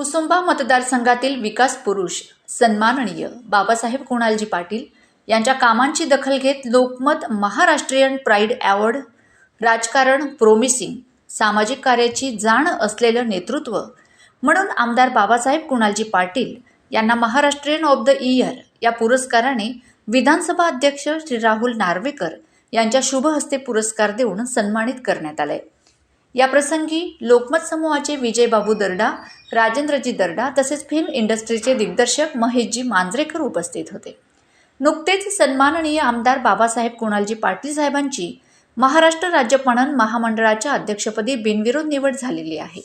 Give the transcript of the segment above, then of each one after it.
कुसुंबा मतदारसंघातील विकास पुरुष सन्माननीय बाबासाहेब कुणालजी पाटील यांच्या कामांची दखल घेत लोकमत महाराष्ट्रीयन प्राईड अवॉर्ड राजकारण प्रोमिसिंग सामाजिक कार्याची जाण असलेलं नेतृत्व म्हणून आमदार बाबासाहेब कुणालजी पाटील यांना महाराष्ट्रीयन ऑफ द इयर या पुरस्काराने विधानसभा अध्यक्ष श्री राहुल नार्वेकर यांच्या शुभ हस्ते पुरस्कार देऊन सन्मानित करण्यात आले या प्रसंगी लोकमत समूहाचे विजयबाबू दर्डा राजेंद्रजी दर्डा तसेच फिल्म इंडस्ट्रीचे दिग्दर्शक महेशजी मांजरेकर उपस्थित होते. नुकतेच सन्माननीय आमदार बाबासाहेब कुणालजी पाटील साहेबांची महाराष्ट्र राज्य पणन महामंडळाच्या अध्यक्षपदी बिनविरोध निवड झालेली आहे.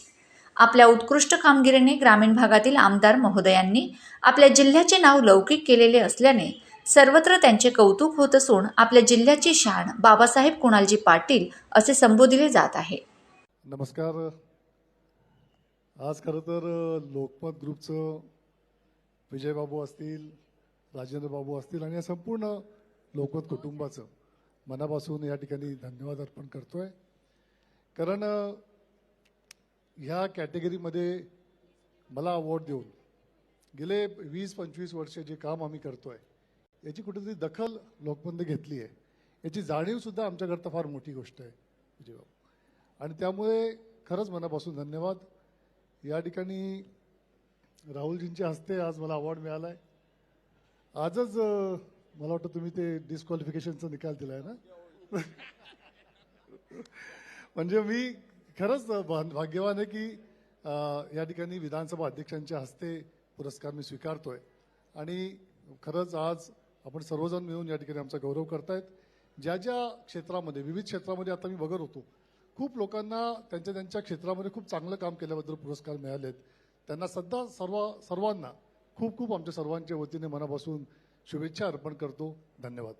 आपल्या उत्कृष्ट कामगिरीने ग्रामीण भागातील आमदार महोदयांनी आपल्या जिल्ह्याचे नाव लौकिक केलेले असल्याने सर्वत्र त्यांचे कौतुक होत असून आपल्या जिल्ह्याची शान बाबासाहेब कुणालजी पाटील असे संबोधिले जात आहे. नमस्कार. आज खरं तर लोकमत ग्रुपचं विजयबाबू असतील राजेंद्र बाबू असतील आणि या संपूर्ण लोकमत कुटुंबाचं मनापासून या ठिकाणी धन्यवाद अर्पण करतोय. कारण ह्या कॅटेगरीमध्ये मला अवॉर्ड देऊन गेले वीस पंचवीस वर्ष जे काम आम्ही करतोय याची कुठेतरी दखल लोकमतने घेतली आहे याची जाणीवसुद्धा आमच्याकरता फार मोठी गोष्ट आहे विजयबाबू. आणि त्यामुळे खरंच मनापासून धन्यवाद. या ठिकाणी राहुलजींच्या हस्ते आज मला अवॉर्ड मिळाला आहे आजच मला वाटतं तुम्ही ते डिस्क्वालिफिकेशनचा निकाल दिला आहे ना? म्हणजे मी खरंच भाग्यवान आहे की या ठिकाणी विधानसभा अध्यक्षांच्या हस्ते पुरस्कार मी स्वीकारतोय. आणि खरंच आज आपण सर्वजण मिळून या ठिकाणी आमचा गौरव करतायत. ज्या ज्या क्षेत्रामध्ये विविध क्षेत्रामध्ये आता मी बघत होतो खूप लोकांना त्यांच्या त्यांच्या क्षेत्रामध्ये खूप चांगलं काम केल्याबद्दल पुरस्कार मिळालेत. त्यांना सध्या सर्व सर्वांना खूप खूप आमच्या सर्वांच्या वतीने मनापासून शुभेच्छा अर्पण करतो. धन्यवाद.